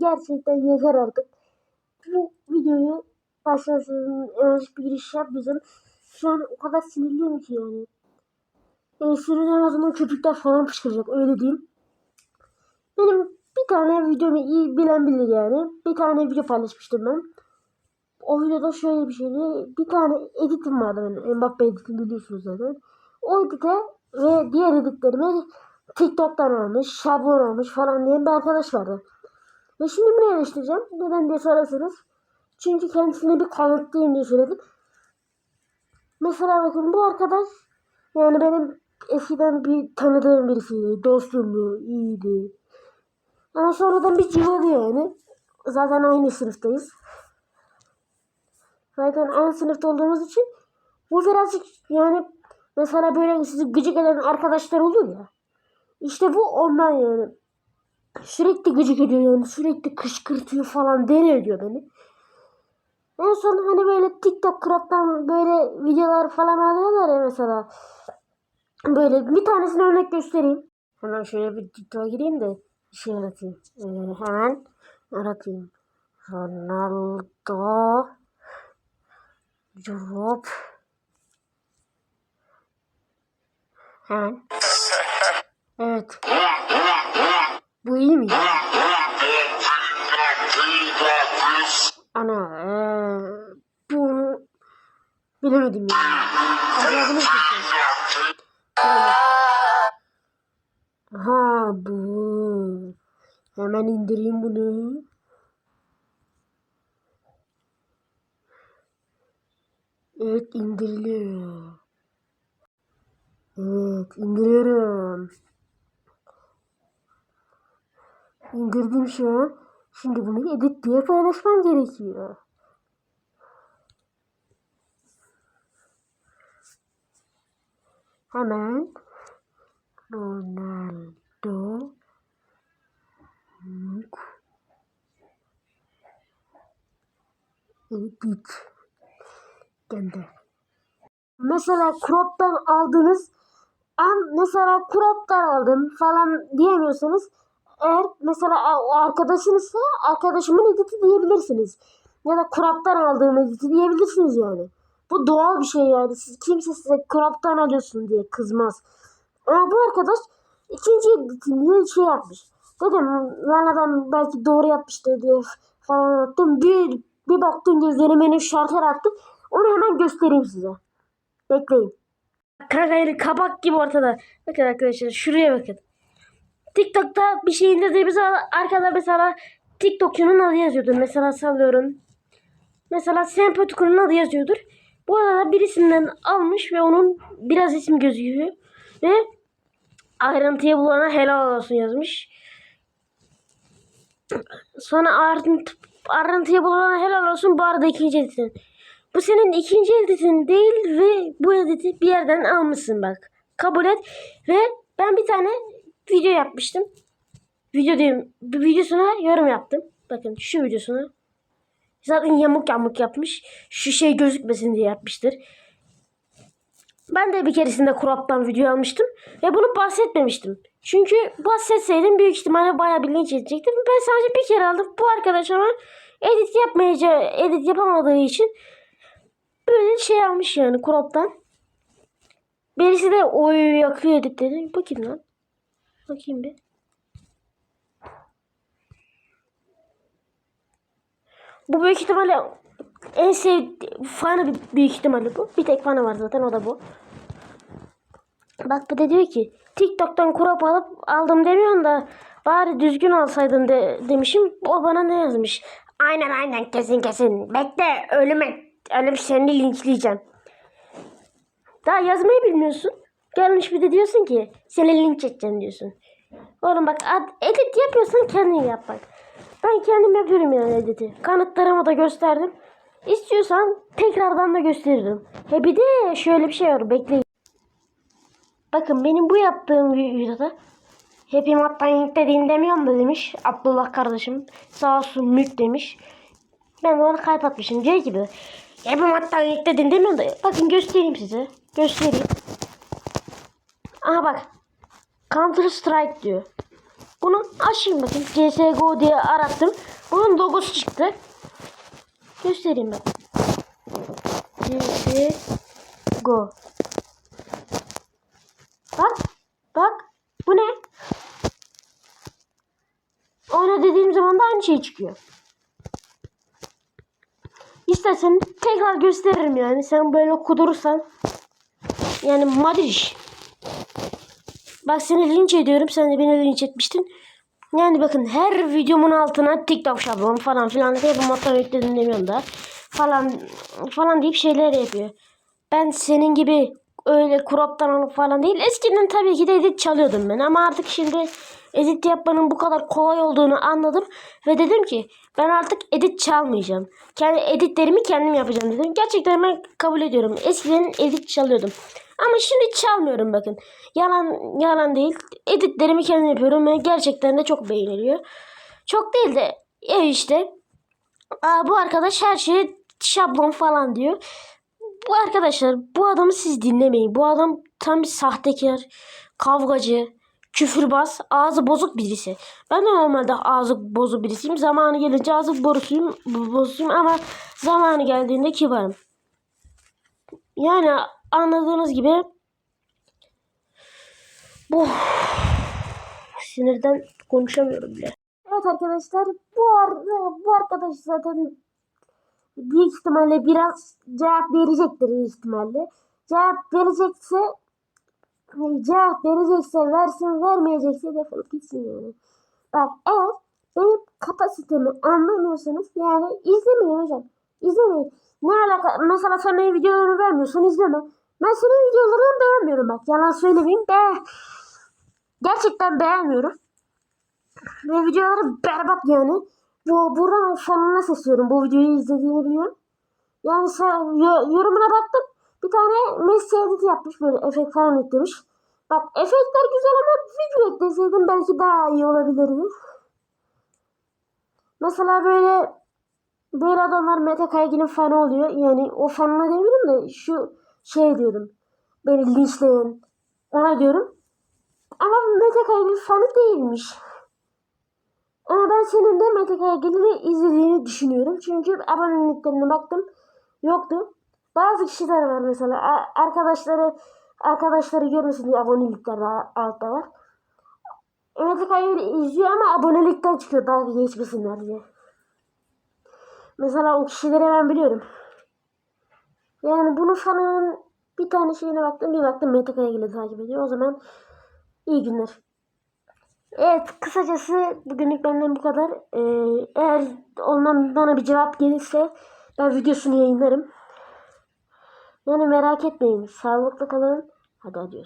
gerçekten yeter artık. Bu videoyu başlasın yanlış bir giriş yapmayacağım. Şu an o kadar sinirliyim ki yani. Yani sinirden o zaman köpükler falan fışkıracak öyle diyeyim. Benim bir tane videomu iyi bilen bilir yani. Bir tane video paylaşmıştım ben. O videoda şöyle bir şeydi. Bir tane editim vardı benim. Mbappe editini biliyorsunuz zaten. O edite ve diğer editlerimi TikTok'tan almış, şablon almış falan diye bir arkadaş vardı. Ve şimdi bunu eleştireceğim. Neden diye sorarsanız. Çünkü kendisine bir kanıtlayayım diye söyledim. Mesela bakın bu arkadaş yani benim eskiden bir tanıdığım birisiydi. Dostumdu, iyiydi. Ama sonradan bir civadı yani. Zaten aynı sınıftayız. Zaten aynı sınıfta olduğumuz için bu birazcık yani mesela böyle sizi gıcık eden arkadaşlar olur ya. İşte bu ondan yani. Sürekli gıcık ediyor yani sürekli kışkırtıyor falan deli ediyor beni. En son hani böyle TikTok crop'tan böyle videolar falan alıyorlar ya mesela. Böyle bir tanesini örnek göstereyim. Hemen şöyle bir TikTok'a gireyim de şey aratayım. Ee, hemen aratayım. Ronaldo Drop Hemen. Evet. Bu iyi mi? Ana ee, bu bilemedim yani. Acaba bunu seçeyim. Evet. Ha bu. Hemen indireyim bunu. Evet indiriliyor. Evet indiriyorum. İndirdim şu an. Şimdi bunu edit diye paylaşmam gerekiyor. Hemen Ronaldo Edit Gönder. Mesela crop'tan aldığınız an mesela crop'tan aldım falan diyemiyorsanız eğer mesela arkadaşınızsa arkadaşımın editi diyebilirsiniz. Ya da crop'tan aldığım editi diyebilirsiniz yani. Bu doğal bir şey yani. Siz, kimse size crop'tan alıyorsun diye kızmaz. Ama bu arkadaş ikinci editini şey yapmış. Dedim lan adam belki doğru yapmıştır diye falan attım. Bir, bir baktım gözlerime benim şarkılar attı. Onu hemen göstereyim size. Bekleyin. Kanka kabak gibi ortada. Bakın arkadaşlar şuraya bakın. TikTok'ta bir şey indirdiğimiz zaman arkada mesela TikTokçunun adı yazıyordur. Mesela sallıyorum. Mesela Sempatikur'un adı yazıyordur. Bu arada birisinden almış ve onun biraz ismi gözüküyor. Ve ayrıntıya bulana helal olsun yazmış. Sonra ayrıntı, ayrıntıya bulana helal olsun bu arada ikinci editin. Bu senin ikinci editin değil ve bu editi bir yerden almışsın bak. Kabul et ve ben bir tane video yapmıştım. Video diyeyim. Bir videosuna yorum yaptım. Bakın şu videosuna. Zaten yamuk yamuk yapmış. Şu şey gözükmesin diye yapmıştır. Ben de bir keresinde crop'tan video almıştım. Ve bunu bahsetmemiştim. Çünkü bahsetseydim büyük ihtimalle bayağı bir linç edecektim. Ben sadece bir kere aldım. Bu arkadaş ama edit yapmayacağı, edit yapamadığı için böyle şey almış yani crop'tan. Birisi de oy yakıyor editleri. Bakayım lan. Bakayım bir. Bu büyük ihtimalle en sevdiğim fanı büyük ihtimalle bu. Bir tek fanı var zaten o da bu. Bak bu da diyor ki TikTok'tan crop alıp aldım demiyorsun da bari düzgün alsaydın de, demişim. O bana ne yazmış? Aynen aynen kesin kesin. Bekle ölüme ölüm seni linçleyeceğim. Daha yazmayı bilmiyorsun. Gelmiş bir de diyorsun ki seni linç edeceğim diyorsun. Oğlum bak edit yapıyorsan kendin yap bak. Ben kendim yapıyorum yani editi. Kanıtlarımı da gösterdim. İstiyorsan tekrardan da gösteririm. He bir de şöyle bir şey var bekleyin. Bakın benim bu yaptığım videoda Happy Mattan yüklediğini demiyorum da demiş Abdullah kardeşim. Sağ olsun mülk demiş. Ben de ona kalp atmışım. Diyor gibi Happy Mattan yüklediğini demiyorum da bakın göstereyim size. Göstereyim. Aha bak. Counter Strike diyor. Bu bunu açayım bakayım. CSGO diye arattım. Bunun logosu çıktı. Göstereyim bak. CSGO. Bak. Bak. Bu ne? Oyna dediğim zaman da aynı şey çıkıyor. İstersen tekrar gösteririm yani. Sen böyle kudurursan. Yani Madriş. Bak seni linç ediyorum. Sen de beni linç etmiştin. Yani bakın her videomun altına TikTok şablon falan filan diye bu moddan yükledim demiyorum da. Falan falan deyip şeyler yapıyor. Ben senin gibi öyle crop'tan alıp falan değil. Eskiden tabii ki de edit çalıyordum ben ama artık şimdi edit yapmanın bu kadar kolay olduğunu anladım ve dedim ki ben artık edit çalmayacağım. Kendi editlerimi kendim yapacağım dedim. Gerçekten ben kabul ediyorum. Eskiden edit çalıyordum. Ama şimdi çalmıyorum bakın. Yalan yalan değil. Editlerimi kendim yapıyorum ve gerçekten de çok beğeniliyor. Çok değil de ya işte Aa, bu arkadaş her şeye şablon falan diyor. Bu arkadaşlar bu adamı siz dinlemeyin. Bu adam tam bir sahtekar, kavgacı, küfürbaz, ağzı bozuk birisi. Ben de normalde ağzı bozuk birisiyim. Zamanı gelince ağzı borusuyum, bozuyum ama zamanı geldiğinde kibarım. Yani anladığınız gibi bu sinirden konuşamıyorum bile. Evet arkadaşlar bu bu arkadaş zaten büyük ihtimalle biraz cevap verecektir büyük ihtimalle. Cevap verecekse cevap verecekse versin vermeyecekse defolup gitsin yani. Bak eğer benim kapasitemi anlamıyorsanız yani izlemeyin hocam. İzlemeyin. Ne alaka? Mesela sen benim videolarımı vermiyorsun izleme. Ben senin videolarını beğenmiyorum bak. Yalan söylemeyeyim. Be Gerçekten beğenmiyorum. Ve videoları berbat yani. Bu buradan sonuna sesliyorum. Bu videoyu izlediğini biliyorum. Yani sen, yo- yorumuna baktım. Bir tane Messi edit yapmış böyle efekt falan eklemiş. Bak efektler güzel ama video ekleseydim belki daha iyi olabilirdi. Mesela böyle böyle adamlar Mete Kaygı'nın fanı oluyor. Yani o fanına demiyorum da şu şey diyorum. Beni linçleyen ona diyorum. Ama Mete Kaygı fanı değilmiş. Ama ben senin de Mete Kaygı'nı izlediğini düşünüyorum. Çünkü aboneliklerine baktım. Yoktu. Bazı kişiler var mesela. Arkadaşları arkadaşları görmesin diye abonelikler a- altta var. Mete Kaygı izliyor ama abonelikten çıkıyor dalga geçmesinler diye. Mesela o kişileri ben biliyorum. Yani bunu fanının bir tane şeyine baktım. Bir baktım Mete Kaygı'yı takip ediyor. O zaman iyi günler. Evet kısacası bugünlük benden bu kadar. Ee, eğer ondan bana bir cevap gelirse ben videosunu yayınlarım. Yani merak etmeyin. Sağlıklı kalın. Hadi adios.